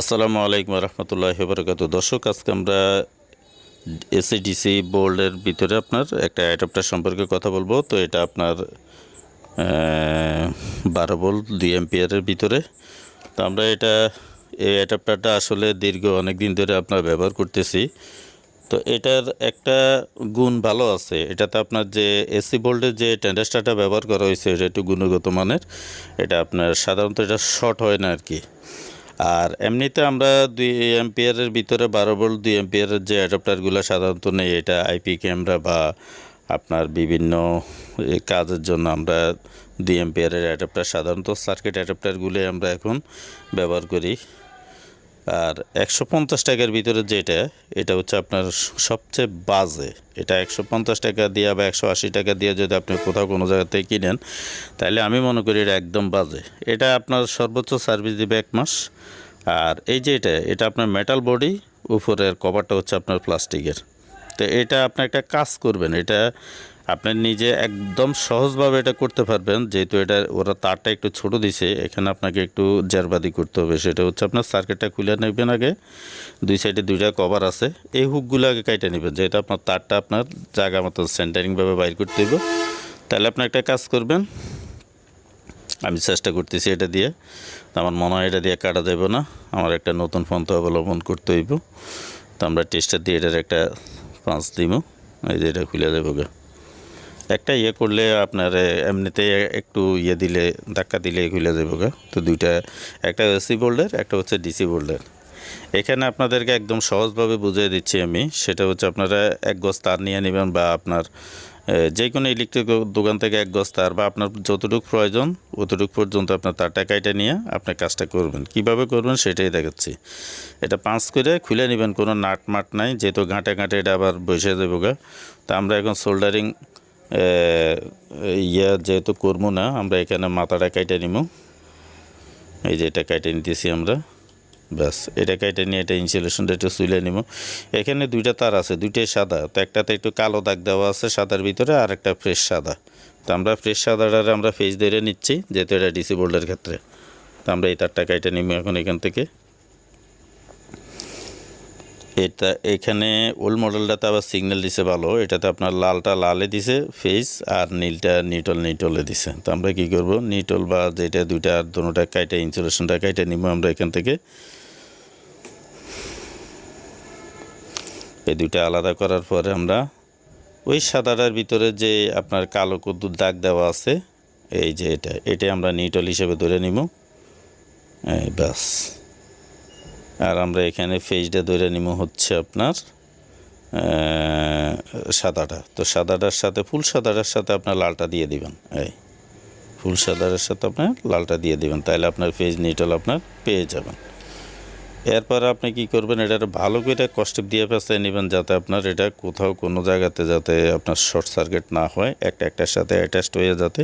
আসসালামু আলাইকুম রহমতুল্লাহ বরকাত দর্শক, আজকে আমরা এসিডিসি বোর্ডের ভিতরে আপনার একটা অ্যাডাপ্টার সম্পর্কে কথা বলব। তো এটা আপনার বারো ভোল্ট দুই এমপিয়ারের ভিতরে। তো আমরা এটা, এই অ্যাডাপ্টারটা আসলে দীর্ঘ অনেক দিন ধরে আপনার ব্যবহার করতেছি। তো এটার একটা গুণ ভালো আছে। এটাতে আপনার যে এসি বোল্টের যে ট্যান্ডাস্টারটা ব্যবহার করা হয়েছে, এটা একটু গুণগত মানের। এটা আপনার সাধারণত এটা শর্ট হয় না আর কি আর এমনিতে আমরা দুই এমপিয়ারের ভিতরে বারো ভোল্ট দুই এমপিয়ারের যে অ্যাডাপ্টারগুলো সাধারণত নেই, এটা আইপি ক্যামেরা বা আপনার বিভিন্ন কাজের জন্য আমরা দুই এমপিয়ারের অ্যাডাপ্টার সাধারণত সার্কিট অ্যাডাপ্টারগুলি আমরা এখন ব্যবহার করি। আর একশো পঞ্চাশ টাকার ভিতরে যেটা, এটা হচ্ছে আপনার সবচেয়ে বাজে। এটা একশো পঞ্চাশ টাকা দিয়ে বা একশো আশি টাকা দিয়ে যদি আপনি কোথাও কোনো জায়গা থেকে কিনেন, তাহলে আমি মনে করি এটা একদম বাজে। এটা আপনার সর্বোচ্চ সার্ভিস দিবে এক মাস। আর এই যে এটা এটা আপনার মেটাল বডি উপরের কভারটা হচ্ছে আপনার প্লাস্টিকের। তো এটা আপনি একটা কাজ করবেন, এটা আপনি নিজে একদম সহজভাবে এটা করতে পারবেন, যেহেতু এটা ওরা তারটা একটু ছোট দিছে, এখানে আপনাকে একটু জারবাদি করতে হবে। সেটা হচ্ছে আপনার সার্কিটটা খুলে নেবেন আগে, দুই সাইডে দুইটা কভার আছে, এই হুকগুলো আগে কেটে নেবেন যেহেতু আপনার তারটা আপনার জায়গা মতো সেন্টারিংভাবে বাইর করতে হবে তাহলে আপনি একটা কাজ করবেন, আমি চেষ্টা করতেছি এটা দিয়ে আমার মনে হয় এটা দিয়ে কাটা যাবে না, আমার একটা নতুন পন্থা অবলম্বন করতে হইব। তো আমরা টেস্টার দিয়ে এটার একটা পাঁচ দিব এই যে এটা খুলে দেবো গা। একটা ইয়ে করলে আপনার এমনিতে একটু ইয়ে দিলে, ধাক্কা দিলে খুলে যাব গা। তো দুইটা, একটা এসি বোল্ডের, একটা হচ্ছে ডিসি বোল্ডের। এখানে আপনাদেরকে একদম সহজভাবে বুঝিয়ে দিচ্ছি আমি। সেটা হচ্ছে আপনারা এক গজ তার নিয়ে নেবেন বা আপনার যে কোনো ইলেকট্রিক দোকান থেকে এক গজ তার বা আপনার যতটুকু প্রয়োজন, অতটুকু পর্যন্ত আপনার তারটা কাইটা নিয়ে আপনি কাজটা করবেন। কীভাবে করবেন সেটাই দেখাচ্ছি। এটা পাঁচ করে খুলে নেবেন, কোনো নাট মাট নাই, যেহেতু ঘাঁটে ঘাঁটে এটা আবার বসে দেবো গা। তা আমরা এখন সোল্ডারিং ইয়া যেহেতু করব না, আমরা এখানে মাথাটা কাইটে নিব। এই যে এটা কাইটে নিতেছি আমরা। ব্যাস, এটা কেটে নিয়ে এটা ইনসুলেশনটা একটু সুলে নিব। এখানে দুইটা তার আছে, দুইটাই সাদা। তো একটাতে একটু কালো দাগ দেওয়া আছে সাদার ভিতরে, আর একটা ফ্রেশ সাদা। তো আমরা ফ্রেশ সাদাটার আমরা ফেস ধরে নিচ্ছি, যেহেতু এটা ডিসি বোল্ডের ক্ষেত্রে। তো আমরা এই তারটা কেটে নিব এখন এখান থেকে। এটা এখানে ওল্ড মডেলটাতে আবার সিগন্যাল দিছে ভালো। এটাতে আপনার লালটা লালে দিছে ফেস আর নীলটা নিটল নিটলে দিছে। তো আমরা কি করব? নিটল বা যেটা দুইটা আর দুটোটা কাইটা ইনসুলেশনটা কাইটে নিব আমরা এখান থেকে। এই দুইটা আলাদা করার পরে আমরা ওই সাদাটার ভিতরে যে আপনার কালো কুদ্দুর দাগ দেওয়া আছে, এই যে এটা এটা আমরা নিটল হিসেবে ধরে নিব। এই ব্যাস। আর আমরা এখানে ফেজটা ধরে নিব হচ্ছে আপনার সাদাটা। তো সাদাটার সাথে, ফুল সাদাটার সাথে আপনার লালটা দিয়ে দিবেন। এই, ফুল সাদাটার সাথে আপনার লালটা দিয়ে দিবেন। তাহলে আপনার ফেজ নিটল আপনার পেয়ে যাবেন। এরপর আপনি কি করবেন এটা ভালো করে কষ্টেপ দিয়ে পেঁচায় নেবেন যাতে আপনার এটা কোথাও কোনো জায়গাতে যাতে আপনার শর্ট সার্কিট না হয়, একটা একটার সাথে অ্যাটাচড হয়ে যাতে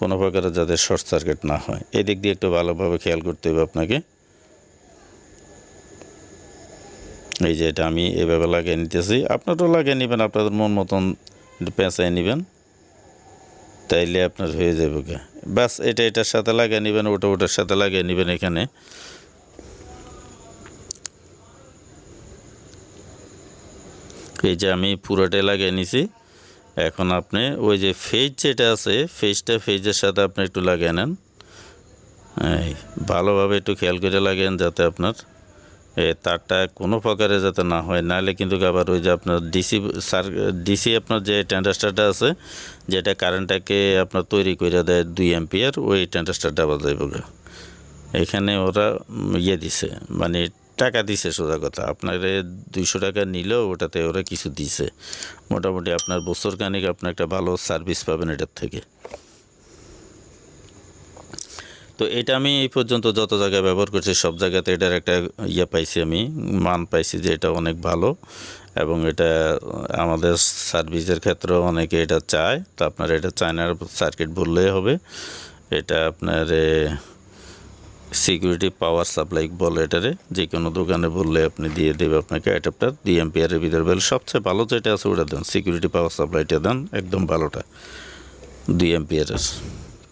কোনো প্রকারের যাতে শর্ট সার্কিট না হয়। এদিক দিয়ে একটু ভালোভাবে খেয়াল করতে হবে আপনাকে। এই যে এটা আমি এভাবে লাগিয়ে নিতেছি। আপনারাও লাগিয়ে নেবেন, আপনাদের মন মতন পেঁচায় নেবেন। তাইলে আপনার হয়ে যাবে গা। ব্যাস, এটা এটার সাথে লাগিয়ে নেবেন, ওটা ওটার সাথে লাগিয়ে নেবেন এখানে। এই যে আমি পুরোটাই লাগিয়ে নিছি। এখন আপনি ওই যে ফেজ যেটা আছে, ফেজটা ফেজের সাথে আপনি একটু লাগিয়ে নেন। ভালোভাবে একটু খেয়াল করে লাগেন যাতে আপনার তারটা কোনো প্রকারে যাতে না হয়, নাহলে কিন্তু আবার ওই যে আপনার ডিসি সার ডিসি আপনার যে ট্যান্ডাস্টারটা আছে, যেটা কারেন্টটাকে আপনার তৈরি করে দেয় দুই অ্যাম্পিয়ার ওই ট্যান্ডাস্টারটা বাজাইব এখানে ওরা ইয়ে দিছে মানে টাকা দিছে সোজা কথা। আপনার দুইশো টাকা নিলেও ওটাতে ওরা কিছু দিছে। মোটামুটি আপনার বছর খানিক আপনি একটা ভালো সার্ভিস পাবেন এটার থেকে। তো এটা আমি এই পর্যন্ত যত জায়গায় ব্যবহার করছি, সব জায়গাতে এটার একটা ইয়ে পাইছি আমি, মান পাইছি যে এটা অনেক ভালো এবং এটা আমাদের সার্ভিসের ক্ষেত্রেও অনেকে এটা চায়। তো আপনার এটা চায়নার সার্কিট বললেই হবে। এটা আপনার সিকিউরিটি পাওয়ার সাপ্লাই বলে এটারে, যে কোনো দোকানে বললে আপনি দিয়ে দেবে আপনাকে অ্যাডাপ্টার, দুই এমপিয়ারের ভিতরে বলে সবচেয়ে ভালো যেটা আছে ওটা দেন, সিকিউরিটি পাওয়ার সাপ্লাইটা দেন, একদম ভালোটা, দুই এমপিয়ারের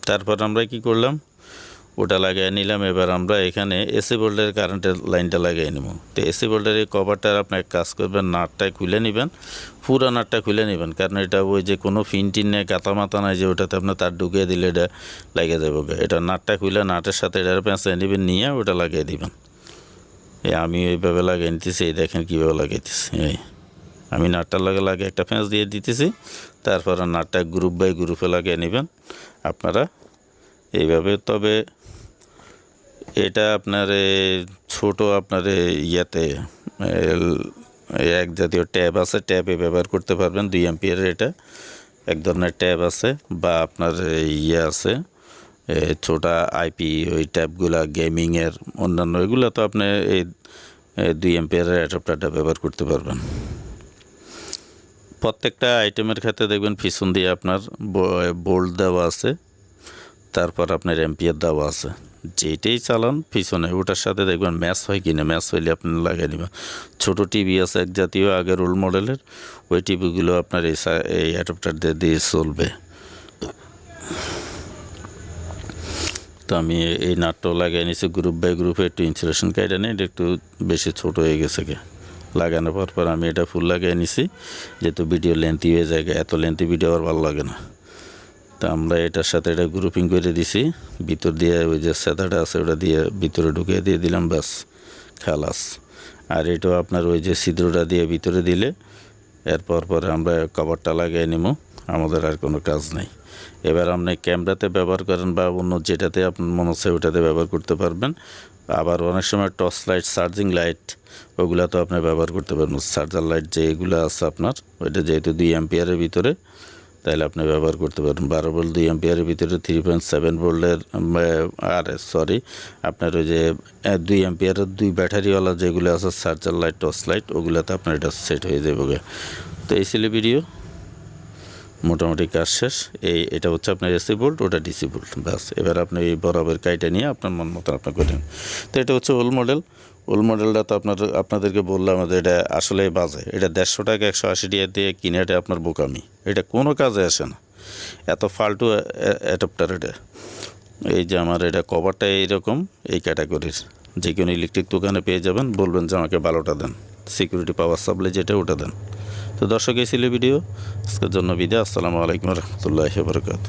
তারপর আমরা কি করলাম? ওটা লাগিয়ে নিলাম, এবার আমরা এখানে এসি বোল্ডের কারেন্টের লাইনটা লাগিয়ে নেব। তো এসি বোল্ডের এই কভারটার আপনি এক কাজ করবেন নাটটা খুলে নেবেন, পুরো নাটটা খুলে নেবেন, কারণ এটা ওই যে কোনো ফিন টিন নেই কাতা মাথা নাই যে ওটাতে আপনার তার ঢুকিয়ে দিলে এটা লাগিয়ে গা। এটা নাটটা খুলে নাটের সাথে এটার পেঁচে নেবেন, নিয়ে ওটা লাগিয়ে দিবেন। এই আমি এইভাবে লাগিয়ে নিতেছি, এই দেখেন কীভাবে লাগাইতেছি, এই। আমি নাটটার লাগে লাগে একটা ফ্যাঁস দিয়ে দিতেছি, তারপরে নাটটা গ্রুপ বাই গ্রুপে লাগিয়ে নেবেন। আপনারা এইভাবে, তবে এটা আপনার ছোট আপনার ইয়েতে এক জাতীয় ট্যাব আছে, ট্যাবে ব্যবহার করতে পারবেন দুই এমপিয়ারের এটা। এক ধরনের ট্যাব আছে বা আপনার ইয়ে আছে ছোটা আইপি ওই ট্যাবগুলা, গেমিংয়ের অন্যান্য, এগুলো তো আপনি এই দুই এমপিয়ারের অ্যাডাপ্টারটা ব্যবহার করতে পারবেন। প্রত্যেকটা আইটেমের ক্ষেত্রে দেখবেন পিছন দিয়ে আপনার বোল্ড দেওয়া আছে, তারপর আপনার এম্পিয়ার দেওয়া আছে। যেটাই চালান, পিছনে ওটার সাথে দেখবেন ম্যাচ হয় কিনা ম্যাচ হইলে আপনি লাগিয়ে নেবেন ছোটো টিভি আছে এক জাতীয় আগের ওল্ড মডেলের ওই টিভিগুলো আপনার এই এই অ্যাডাপ্টার দিয়ে চলবে। তো আমি এই নাটটাও লাগিয়ে নিয়েছি গ্রুপ বাই গ্রুপে একটু ইনসুলেশন কাইডে নেই, এটা একটু বেশি ছোট হয়ে গেছে গে। লাগানোর পর পর আমি এটা ফুল লাগিয়ে নিছি, যেহেতু ভিডিও লেন্থি হয়ে যায় এত লেন্থি ভিডিও আর ভালো লাগে না। তা আমরা এটার সাথে এটা গ্রুপিং করে দিছি। ভিতর দিয়ে ওই যে সেদাটা আছে, ওটা দিয়ে ভিতরে ঢুকিয়ে দিয়ে দিলাম, ব্যাস, খালাস। আর এটাও আপনার ওই যে ছিদ্রটা দিয়ে ভিতরে দিলে, এরপর পরে আমরা কভারটা লাগিয়ে নিব, আমাদের আর কোনো কাজ নেই। এবার আপনি ক্যামেরাতে ব্যবহার করেন বা অন্য যেটাতে আপনার মনে হচ্ছে ওটাতে ব্যবহার করতে পারবেন। আবার অনেক সময় টর্চ লাইট, চার্জিং লাইট, ওগুলা তো আপনি ব্যবহার করতে পারবেন। চার্জার লাইট যে এগুলো আছে আপনার, ওইটা যেহেতু দুই অ্যাম্পিয়ারের ভিতরে তাহলে আপনি ব্যবহার করতে পারেন বারো ভোল্ট দুই এম্পিয়ারের ভিতরে থ্রি পয়েন্ট সেভেন ভোল্টের আর সরি আপনার ওই যে দুই এম্পিয়ারের দুই ব্যাটারিওয়ালা যেগুলো আছে চার্জার লাইট টর্চ লাইট ওগুলোতে আপনার এটা সেট হয়ে যাবে। তো এই ছিল ভিডিও মোটামুটি কাজ শেষ। এই, এটা হচ্ছে আপনার এসি বোল্ট ওটা ডিসি বোল্ট ব্যাস, এবার আপনি এই বরাবর কাইটা নিয়ে আপনার মন মতন আপনি করেন। তো এটা হচ্ছে ওল্ড মডেল ওল্ড মডেলটা তো আপনার, আপনাদেরকে বললাম যে এটা আসলেই বাজে। এটা দেড়শো টাকা, একশো আশি টাকা দিয়ে কিনে এটা আপনার বোকামি। এটা কোনো কাজে আসে না। এত ফালতু অ্যাডাপ্টার এটা। এই যে আমার এটা কভারটা এইরকম, এই ক্যাটাগরির যে কোনো ইলেকট্রিক দোকানে পেয়ে যাবেন, বলবেন যে আমাকে ভালোটা দেন। সিকিউরিটি পাওয়ার সাপ্লাই যেটা, ওটা দেন। তো দর্শক, এই ছিল ভিডিও আজকের জন্য বিদায়। আসসালামু আলাইকুম রহমতুল্লাহ বরকাত